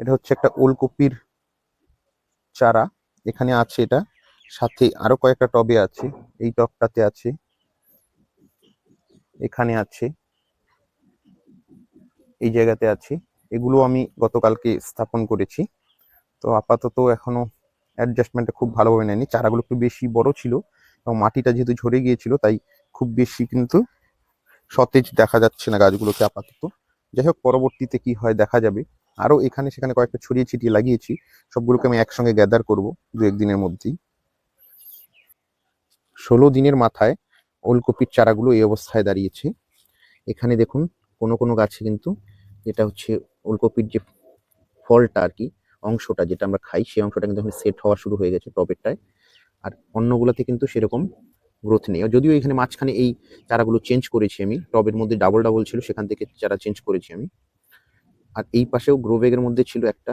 এটা হচ্ছে একটা ওলকপির চারা। এখানে আছে এটা। সাথে আরও কয়েকটা টবে আছে। এই টবটাতে আছে। এখানে আছে। এই জায়গাতে আছে। এগুলো আমি গতকালকে স্থাপন করেছি। তো আপাতত এখনও অ্যাডজাস্টমেন্টটা খুব ভালোভাবে নেয়নি। চারাগুলো একটু বেশি বড় ছিল। এবং মাটিটা যেহেতু ঝরে গিয়েছিল, তাই খুব বেশি কিন্তু সতেজ দেখা যাচ্ছে না গাছগুলোকে আপাতত। যাই হোক, পরবর্তীতে কি হয় দেখা যাবে। আরও এখানে সেখানে কয়েকটা ছড়িয়ে ছিটিয়ে লাগিয়েছি। সবগুলোকে আমি একসঙ্গে গ্যাদার করব দু একদিনের মধ্যেই। ষোলো দিনের মাথায় ওলকপির চারাগুলো এই অবস্থায় দাঁড়িয়েছে। এখানে দেখুন, কোনো কোনো গাছে কিন্তু যেটা হচ্ছে ওলকপির যে ফলটা আর কি, অংশটা যেটা আমরা খাই, সেই অংশটা কিন্তু সেট হওয়া শুরু হয়ে গেছে টবেরটায় আর অন্যগুলোতে কিন্তু সেরকম গ্রোথ নেই। যদিও এখানে মাঝখানে এই চারাগুলো চেঞ্জ করেছি আমি, টবের মধ্যে ডাবল ডাবল ছিল, সেখান থেকে চারা চেঞ্জ করেছি আমি। আর এই পাশেও গ্রো ব্যাগের মধ্যে ছিল একটা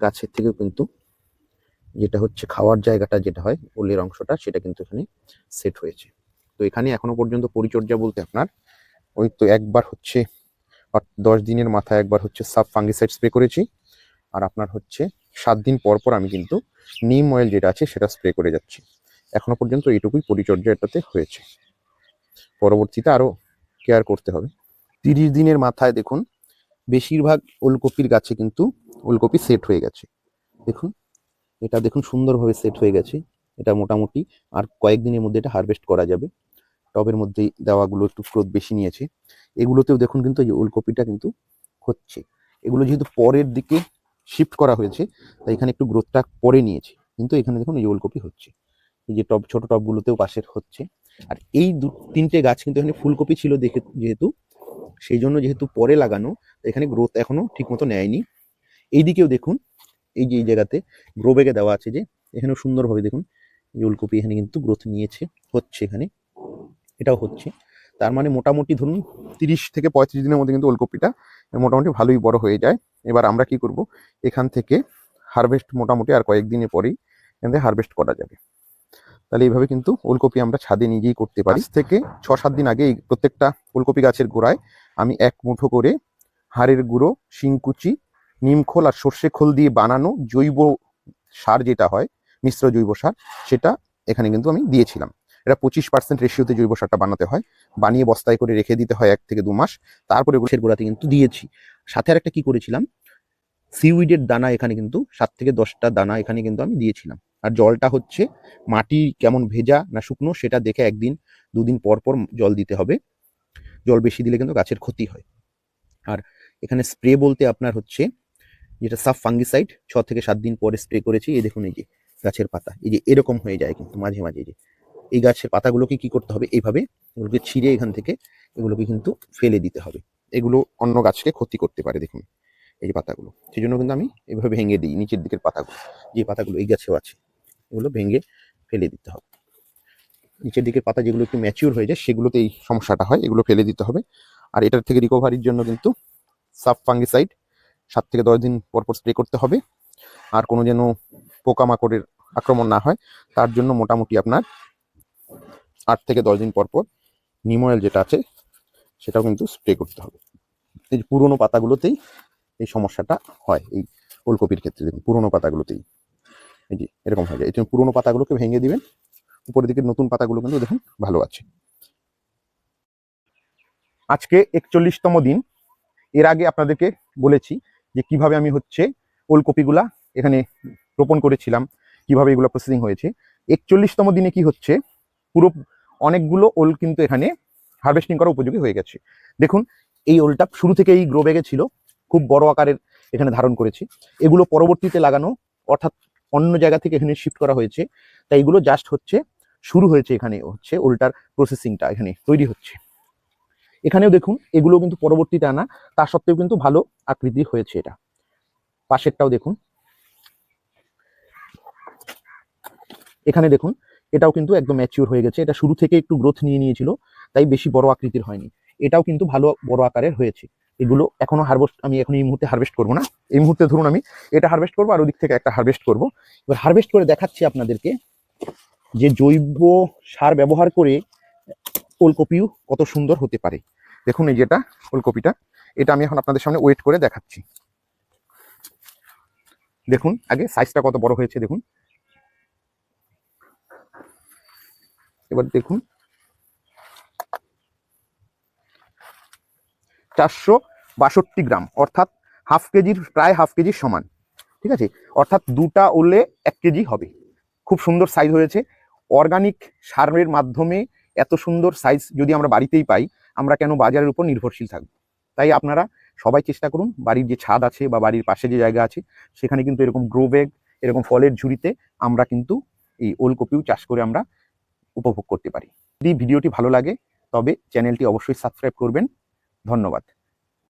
গাছের থেকেও কিন্তু যেটা হচ্ছে খাওয়ার জায়গাটা যেটা হয়, ওলের অংশটা, সেটা কিন্তু এখানে সেট হয়েছে। তো এখানে এখনও পর্যন্ত পরিচর্যা বলতে আপনার, ওই তো একবার হচ্ছে দশ দিনের মাথায় একবার হচ্ছে সাব ফাঙ্গিসাইড স্প্রে করেছি। আর আপনার হচ্ছে সাত দিন পর পর আমি কিন্তু নিম অয়েল যেটা আছে সেটা স্প্রে করে যাচ্ছি। এখনও পর্যন্ত এইটুকুই পরিচর্যা এটাতে হয়েছে। পরবর্তীতে আরও কেয়ার করতে হবে। তিরিশ দিনের মাথায় দেখুন বেশিরভাগ ওলকপির গাছে কিন্তু ওলকপি সেট হয়ে গেছে। দেখুন, এটা দেখুন সুন্দরভাবে সেট হয়ে গেছে। এটা মোটামুটি আর কয়েকদিনের মধ্যে এটা হারভেস্ট করা যাবে। টবের মধ্যে দেওয়াগুলো একটু গ্রোথ বেশি নিয়েছে। এগুলোতেও দেখুন কিন্তু এই ওলকপিটা কিন্তু হচ্ছে। এগুলো যেহেতু পরের দিকে শিফট করা হয়েছে, তাই এখানে একটু গ্রোথটা পরে নিয়েছে। কিন্তু এখানে দেখুন এই ওলকপি হচ্ছে। এই যে টব, ছোট টবগুলোতেও পাশের হচ্ছে। আর এই দু, তিনটে গাছ কিন্তু এখানে ফুলকপি ছিল দেখে যেহেতু সেই জন্য যেহেতু পরে লাগানো এখানে গ্রোথ এখনও ঠিক মতো নেয়নি। এইদিকেও দেখুন, এই যে, এই জায়গাতে গ্রো ব্যাগে দেওয়া আছে যে, এখানেও সুন্দরভাবে দেখুন, এই ওলকপি এখানে কিন্তু গ্রোথ নিয়েছে, হচ্ছে এখানে, এটাও হচ্ছে। তার মানে মোটামুটি ধরুন তিরিশ থেকে পঁয়ত্রিশ দিনের মধ্যে কিন্তু ওলকপিটা মোটামুটি ভালোই বড় হয়ে যায়। এবার আমরা কি করব, এখান থেকে হারভেস্ট মোটামুটি আর কয়েকদিনের পরেই এখান থেকে হারভেস্ট করা যাবে। তাহলে এইভাবে কিন্তু ওলকপি আমরা ছাদে নিজেই করতে পারি। থেকে ছ সাত দিন আগে এই প্রত্যেকটা ওলকপি গাছের গোড়ায় আমি এক মুঠো করে হাড়ের গুঁড়ো, শিংকুচি নিমখোল আর সর্ষে খোল দিয়ে বানানো জৈব সার যেটা হয়, মিশ্র জৈব সার, সেটা এখানে কিন্তু আমি দিয়েছিলাম। এটা পঁচিশ পার্সেন্ট রেশিওতে জৈব সারটা বানাতে হয়। বানিয়ে বস্তায় করে রেখে দিতে হয় এক থেকে দু মাস। তারপরে গোছের গোড়াতে কিন্তু দিয়েছি। সাথে আর একটা কী করেছিলাম? সিউইডের দানা এখানে কিন্তু সাত থেকে দশটা দানা এখানে কিন্তু আমি দিয়েছিলাম। আর জলটা হচ্ছে মাটি কেমন ভেজা না শুকনো সেটা দেখে একদিন, দুদিন পর পর জল দিতে হবে। জল বেশি দিলে কিন্তু গাছের ক্ষতি হয়। আর এখানে স্প্রে বলতে আপনার হচ্ছে যেটা সাফ ফাঙ্গিসাইড ছ থেকে সাত দিন পরে স্প্রে করেছি, এই দেখুন এই যে গাছের পাতা, এই যে এরকম হয়ে যায় কিন্তু মাঝে মাঝে যে। এই গাছের পাতাগুলোকে কি করতে হবে? এইভাবে এগুলোকে ছিঁড়ে এখান থেকে এগুলোকে কিন্তু ফেলে দিতে হবে। এগুলো অন্য গাছকে ক্ষতি করতে পারে দেখুন এই পাতাগুলো। সেই জন্য কিন্তু আমি এইভাবে ভেঙে দিই নিচের দিকের পাতাগুলো, যে পাতাগুলো এই গাছেও আছে, এগুলো ভেঙে ফেলে দিতে হবে। নিচের দিকের পাতা যেগুলো একটু ম্যাচিওর হয়ে যায়, সেগুলোতে এই সমস্যাটা হয়, এগুলো ফেলে দিতে হবে। আর এটার থেকে রিকভারির জন্য কিন্তু সাব ফাঙ্গিসাইড সাত থেকে দশ দিন পর পর স্প্রে করতে হবে। আর কোনো যেন পোকামাকড়ের আক্রমণ না হয়, তার জন্য মোটামুটি আপনার আট থেকে দশ দিন পর পর নিম অয়েল যেটা আছে, সেটাও কিন্তু স্প্রে করতে হবে। এই পুরোনো পাতাগুলোতেই এই সমস্যাটা হয়, এই ওলকপির ক্ষেত্রে, পুরোনো পাতাগুলোতেই। এই যে এরকম হয়ে যায়। এই জন্য পুরোনো পাতাগুলোকে ভেঙে দিবেন। উপরের দিকে নতুন পাতাগুলো কিন্তু দেখুন ভালো আছে। আজকে একচল্লিশতম দিন। এর আগে আপনাদেরকে বলেছি যে কীভাবে আমি হচ্ছে ওলকপিগুলা এখানে রোপণ করেছিলাম, কীভাবে এগুলো প্রসেসিং হয়েছে। একচল্লিশতম দিনে কি হচ্ছে, পুরো অনেকগুলো ওল কিন্তু এখানে হারভেস্টিং করা উপযোগী হয়ে গেছে। দেখুন, এই ওলটা শুরু থেকে এই গ্রো ব্যাগে ছিল, খুব বড় আকারের এখানে ধারণ করেছি। এগুলো পরবর্তীতে লাগানো, অর্থাৎ অন্য জায়গা থেকে এখানে শিফট করা হয়েছে। তাই এগুলো জাস্ট হচ্ছে শুরু হয়েছে এখানে হচ্ছে ওলটার প্রসেসিংটা এখানে তৈরি হচ্ছে। এখানেও দেখুন এগুলো কিন্তু পরবর্তীতে আনা তা সত্ত্বেও কিন্তু ভালো আকৃতি হয়েছে এটা। পাশেরটাও দেখুন। এখানে দেখুন, এটাও কিন্তু একদম ম্যাচিওর হয়ে গেছে। এটা শুরু থেকে একটু গ্রোথ নিয়ে নিয়েছিল, তাই বেশি বড় আকৃতির হয়নি। এটাও কিন্তু ভালো বড় আকারের হয়েছে। এগুলো এখনও হারভেস্ট আমি এখন এই মুহূর্তে হারভেস্ট করব না। এই মুহূর্তে ধরুন আমি, এটা হারভেস্ট করব আর ওদিক থেকে একটা হারভেস্ট করব। এবার হারভেস্ট করে দেখাচ্ছি আপনাদেরকে। যে জৈব সার ব্যবহার করে ওলকপিও কত সুন্দর হতে পারে। দেখুন এই যেটা, ওলকপিটা। এটা আমি এখন আপনাদের সামনে ওয়েট করে দেখাচ্ছি। দেখুন, আগে সাইজটা কত বড় হয়েছে, দেখুন। এবার দেখুন। চারশো বাষট্টি গ্রাম, অর্থাৎ হাফ কেজির প্রায় হাফ কেজির সমান। ঠিক আছে? অর্থাৎ দুটা ওলে এক কেজি হবে। খুব সুন্দর সাইজ হয়েছে। অর্গানিক সারের মাধ্যমে এত সুন্দর সাইজ যদি আমরা বাড়িতেই পাই, আমরা কেন বাজারের উপর নির্ভরশীল থাকব? তাই আপনারা সবাই চেষ্টা করুন, বাড়ির যে ছাদ আছে বা বাড়ির পাশে যে জায়গা আছে, সেখানে কিন্তু এরকম গ্রো ব্যাগ এরকম ফলের ঝুড়িতে আমরা কিন্তু এই ওলকপিও চাষ করে আমরা উপভোগ করতে পারি। যদি ভিডিওটি ভালো লাগে, তবে চ্যানেলটি অবশ্যই সাবস্ক্রাইব করবেন। ধন্যবাদ।